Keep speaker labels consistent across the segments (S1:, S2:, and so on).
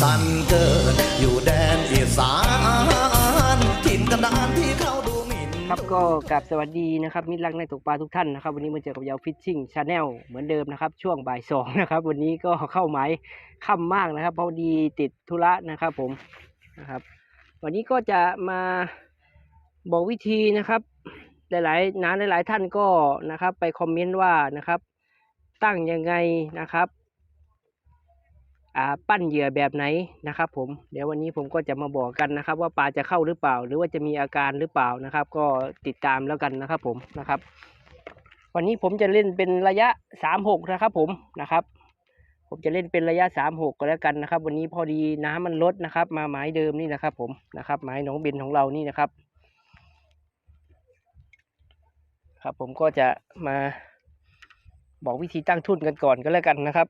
S1: สันเกิดอยู่แดนอีสานถิ่นกำนานที่เขาดูหมิ่น
S2: ครับก็กลับสวัสดีนะครับมิตรรักในตกปลาทุกท่านนะครับ วันนี้มาเจอกับยาวฟิชชิ่งชาแนลเหมือนเดิมนะครับ ช่วงบ่ายสองนะครับ วันนี้ก็เข้าหมาค่ำมากนะครับ พอดีติดธุระนะครับผมนะครับ วันนี้ก็จะมาบอกวิธีนะครับ หลายๆน้าหลาย ๆ ท่านก็นะครับ ไปคอมเมนต์ว่านะครับ ตั้งยังไงนะครับ ปั้นเหยื่อแบบไหนนะครับ ผมเดี๋ยววันนี้ผมก็จะมาบอกกันนะครับ ว่าปลาจะเข้าหรือเปล่า หรือว่าจะมีอาการหรือเปล่านะครับ ก็ติดตามแล้วกันนะครับ ผมนะครับ วันนี้ผมจะเล่นเป็นระยะสามหกนะครับ ผมนะครับ ผมจะเล่นเป็นระยะสามหกก็แล้วกันนะครับ วันนี้พอดีน้ำมันลดนะครับ มาหมายเดิมนี่นะครับ ผมนะครับหมายหนองเบนของเรานี่นะครับ ครับผมก็จะมาบอกวิธีตั้งทุนกันก่อนก็แล้วกันนะครับ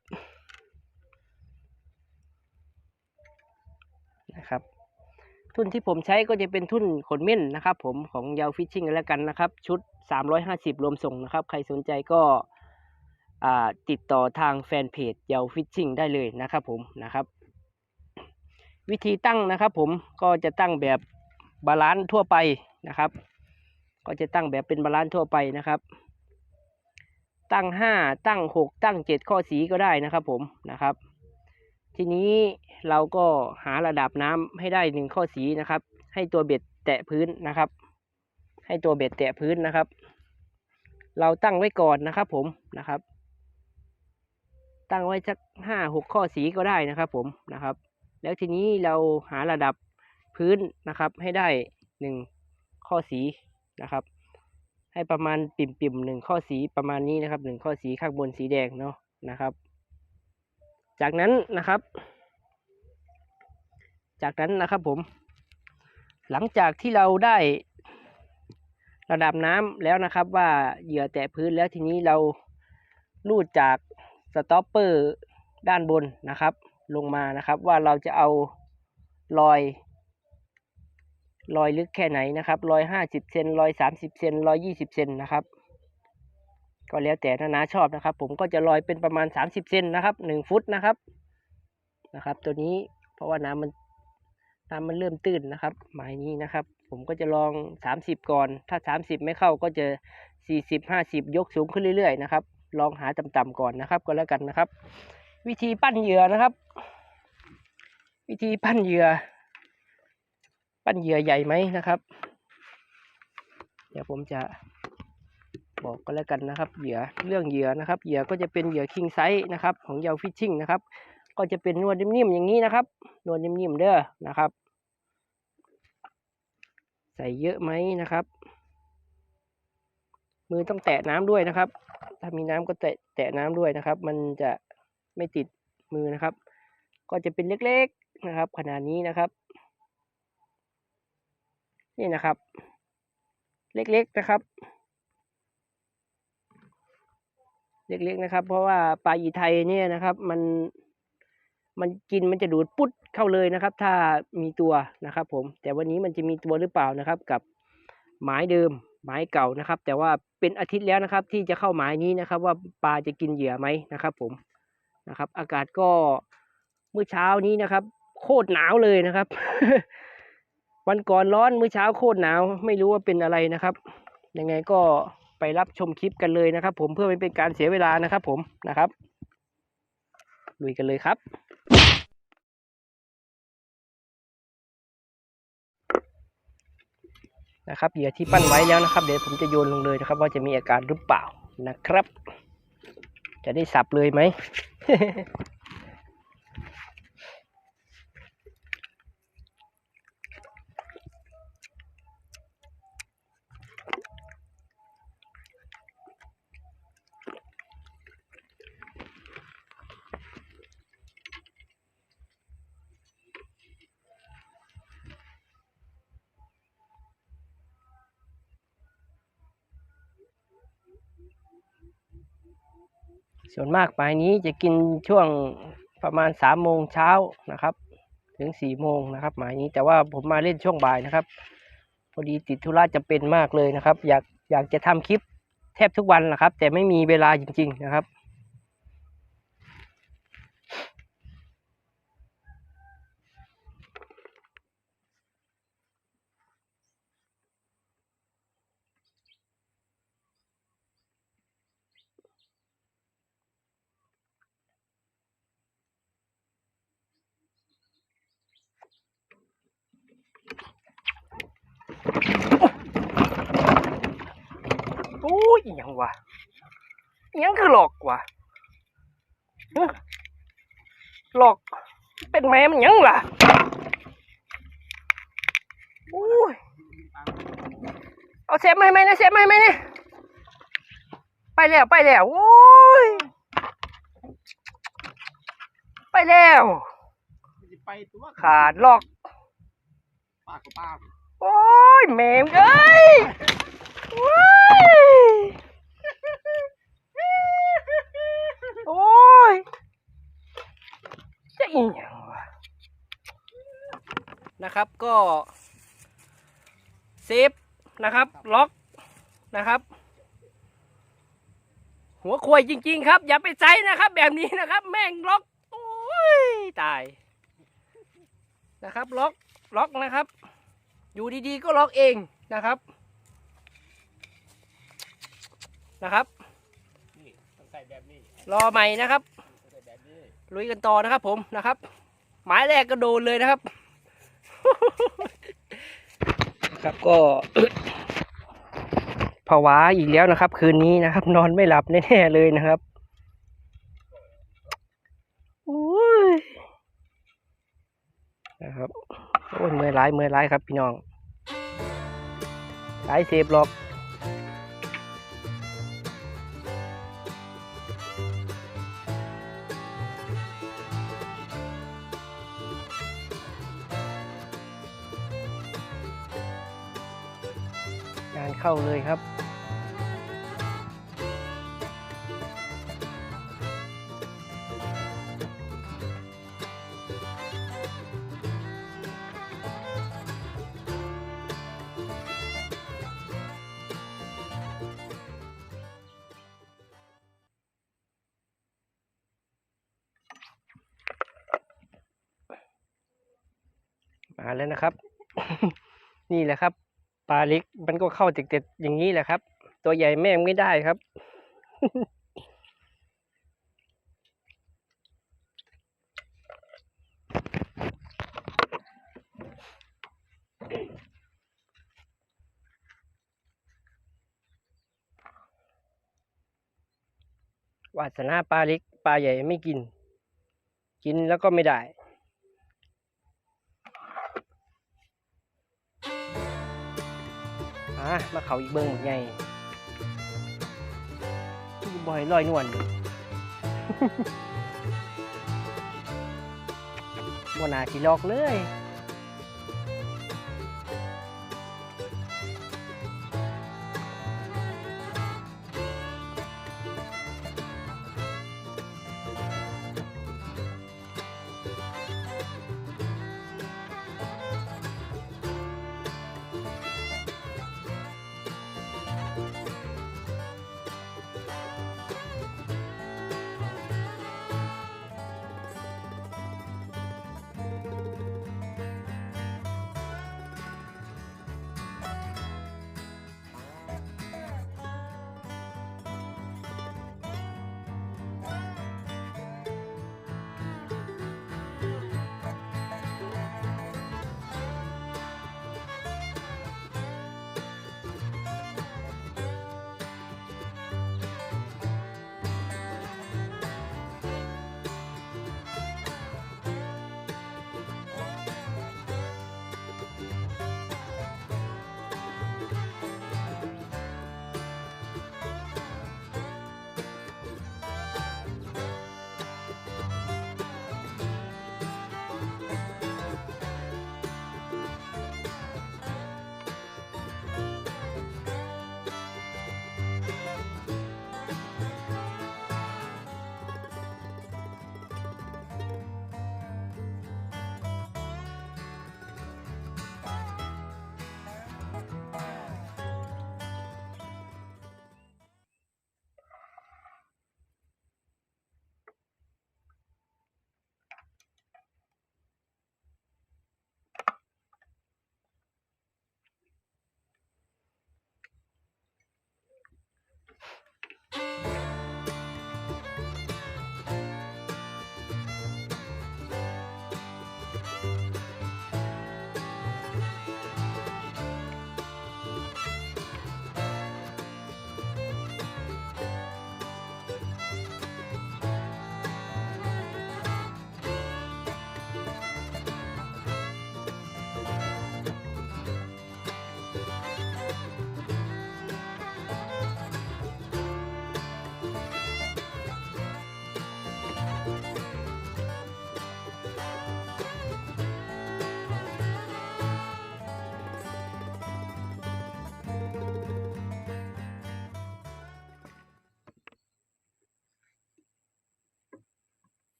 S2: นะครับ ทุนที่ผมใช้ก็จะเป็นทุนขนเม่นนะครับผมของยาวฟิชชิ่งแล้วกันนะครับ ชุด 350 รวมส่งนะครับ ใครสนใจก็ติดต่อทางแฟนเพจยาวฟิชชิ่งได้เลยนะครับผมนะครับวิธีตั้งนะครับผมก็จะตั้งแบบบาลานซ์ทั่วไปนะครับ ก็จะตั้งแบบเป็นบาลานซ์ทั่วไปนะครับ ตั้ง 5 ตั้ง 6 ตั้ง 7 ข้อสีก็ได้นะครับผมนะครับ ทีนี้เราก็หาระดับน้ำให้ได้หนึ่งข้อสีนะครับ ให้ตัวเบ็ดแตะพื้นนะครับ ให้ตัวเบ็ดแตะพื้นนะครับ เราตั้งไว้ก่อนนะครับ ผมนะครับ ตั้งไว้สักห้าหกข้อสีก็ได้นะครับ ผมนะครับ แล้วทีนี้เราหาระดับพื้นนะครับ ให้ได้หนึ่งข้อสีนะครับ ให้ประมาณปิ่มๆหนึ่งข้อสีประมาณนี้นะครับหนึ่งข้อสีข้างบนสีแดงเนาะนะครับ จากนั้นนะครับ จากนั้นนะครับผม หลังจากที่เราได้ระดับน้ำแล้วนะครับว่าเหยื่อแตะพื้นแล้วทีนี้เราลูดจากสต็อปเปอร์ด้านบนนะครับ ลงมานะครับว่าเราจะเอารอยรอยลึกแค่ไหนนะครับรอยห้าสิบเซนรอยสามสิบเซนรอยยี่สิบเซนนะครับ ก็แล้วแต่นานาชอบนะครับ ผมก็จะลอยเป็นประมาณสามสิบเซนนะครับหนึ่งฟุตนะครับนะครับ ตัวนี้เพราะว่าน้ำมันน้ำมันเริ่มตื้นนะครับหมายนี้นะครับ ผมก็จะลองสามสิบก่อน ถ้าสามสิบไม่เข้าก็จะสี่สิบห้าสิบยกสูงขึ้นเรื่อยๆนะครับ ลองหาต่ำๆก่อนนะครับ ก็แล้วกันนะครับ วิธีปั้นเหยื่อนะครับ วิธีปั้นเหยื่อ ปั้นเหยื่อใหญ่ไหมนะครับ เดี๋ยวผมจะ บอกก็แล้วกันนะครับ เหยื่อเรื่องเหยื่อนะครับ เหยื่อก็จะเป็นเหยื่อคิงไซส์นะครับ ของยาวฟิชชิ่งนะครับ ก็จะเป็นนวลนิ่มๆอย่างนี้นะครับ นวลนิ่มๆเด้อนะครับ ใส่เยอะไหมนะครับ มือต้องแตะน้ำด้วยนะครับ ถ้ามีน้ำก็แตะแตะน้ำด้วยนะครับ มันจะไม่ติดมือนะครับ ก็จะเป็นเล็กๆนะครับ ขนาดนี้นะครับ นี่นะครับ เล็กๆนะครับ เล็กๆนะครับ เพราะว่าปลาอีไทยเนี่ยนะครับมันมันกินมันจะดูดปุ๊ดเข้าเลยนะครับ ถ้ามีตัวนะครับผมแต่วันนี้มันจะมีตัวหรือเปล่านะครับ กับหมายเดิมหมายเก่านะครับ แต่ว่าเป็นอาทิตย์แล้วนะครับ ที่จะเข้าหมายนี้นะครับ ว่าปลาจะกินเหยื่อไหมนะครับ ผมนะครับ อากาศก็เมื่อเช้านี้นะครับ โคตรหนาวเลยนะครับ วันก่อนร้อนเมื้อเช้าโคตรหนาว ไม่รู้ว่าเป็นอะไรนะครับยังไงก็ ไปรับชมคลิปกันเลยนะครับ ผมเพื่อไม่เป็นการเสียเวลานะครับ ผมนะครับลุยกันเลยครับ นะครับเหยื่อที่ปั้นไว้แล้วนะครับ เดี๋ยวผมจะโยนลงเลยนะครับ ว่าจะมีอาการหรือเปล่านะครับ จะได้สับเลยไหม ส่วนมากปลายนี้จะกินช่วงประมาณสามโมงเช้านะครับ ถึงสี่โมงนะครับหมายนี้แต่ว่าผมมาเล่นช่วงบ่ายนะครับ พอดีติดธุระจะเป็นมากเลยนะครับ อยากอยากจะทำคลิปแทบทุกวันนะครับ แต่ไม่มีเวลาจริง ๆ นะครับ ยอิหยังวะอิหยังคือหลอกวะเอ้อหลอก เป็นแม่มันหยังล่ะโอ้ยเอาเซฟมาให้ไหมนะเซฟมาให้ไหมเนี่ยไปแล้วไปแล้วโอ้ยไปแล้ว
S1: สิไปตัว
S2: ขาดล็อก
S1: ปากกับปาก
S2: โอ้ยแมมเอ้ยโอ้ยโอ้ ยจะอีหยังวะนะครับก็เซฟนะครับ ล็อกนะครับ หัวควายจริง ๆ ครับ อย่าไปใจนะครับ แบบนี้นะครับ แม่งล็อกโอ้ยตายนะครับ ล็อกล็อกนะครับ อยู่ดีๆก็ล็อกเองนะครับนะครับ
S1: นี่ต้องใส่แบบนี้
S2: รอใหม่นะครับ
S1: ต้องใส่แบบนี้
S2: ลุยกันต่อนะครับ ผมนะครับ หมายแรกก็โดนเลยนะครับ ครับก็ภาวะอีกแล้วนะครับ คืนนี้นะครับ นอนไม่หลับแน่ๆเลยนะครับโอ้ยนะครับโอ้ยเมื่อยร้ายเมื่อยร้ายครับพี่น้องสายเซฟล็อก เข้าเลยครับ มาแล้วนะครับ นี่แหละครับ ปลาเล็กมันก็เข้าติดๆอย่างนี้แหละครับ ตัวใหญ่แม่ไม่ได้ครับ วาสนาปลาเล็กปลาใหญ่ไม่กิน กินแล้วก็ไม่ได้ อะมาเขาอีกเบิ้งหมดไงบ่อยลอยนวลบนาสิลอกเลย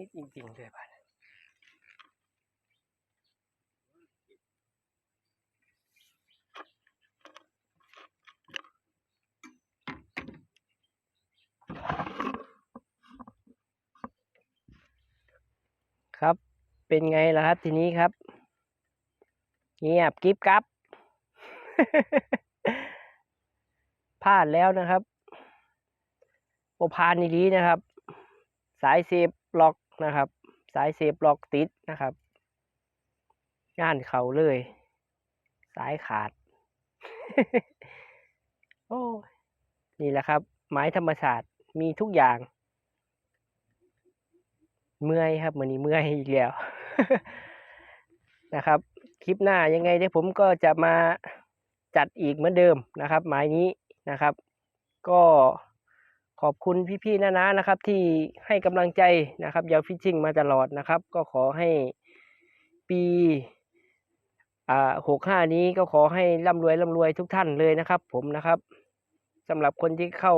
S2: นิดจริงๆเลยบ้านครับ เป็นไงล่ะครับทีนี้ครับเงียบกิ๊บกับพลาดแล้วนะครับโอพานดีๆนะครับ สายเซฟล็อก นะครับ สายเซฟล็อกติดนะครับงานเขาเลย สายขาด โอ้นี่แหละครับ ไม้ธรรมศาสตร์มีทุกอย่าง เมื่อยครับเหมือนนี้เมื่อยอีกแล้วนะครับ คลิปหน้ายังไงเดี๋ยวผมก็จะมาจัดอีกเหมือนเดิมนะครับหมายนี้นะครับ ก็ ขอบคุณพี่ๆนะนะนะครับ ที่ให้กำลังใจนะครับยาวฟิชชิ่งมาตลอดนะครับ ก็ขอให้ปีอ่าหกห้านี้ก็ขอให้ร่ำรวยร่ำรวยทุกท่านเลยนะครับ ผมนะครับสำหรับคนที่เข้า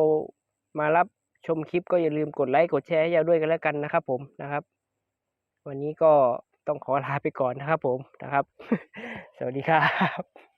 S2: มารับชมคลิปก็อย่าลืมกดไลค์กดแชร์ยาวด้วยกันแล้วกันนะครับ ผมนะครับ วันนี้ก็ต้องขอลาไปก่อนนะครับ ผมนะครับ สวัสดีครับ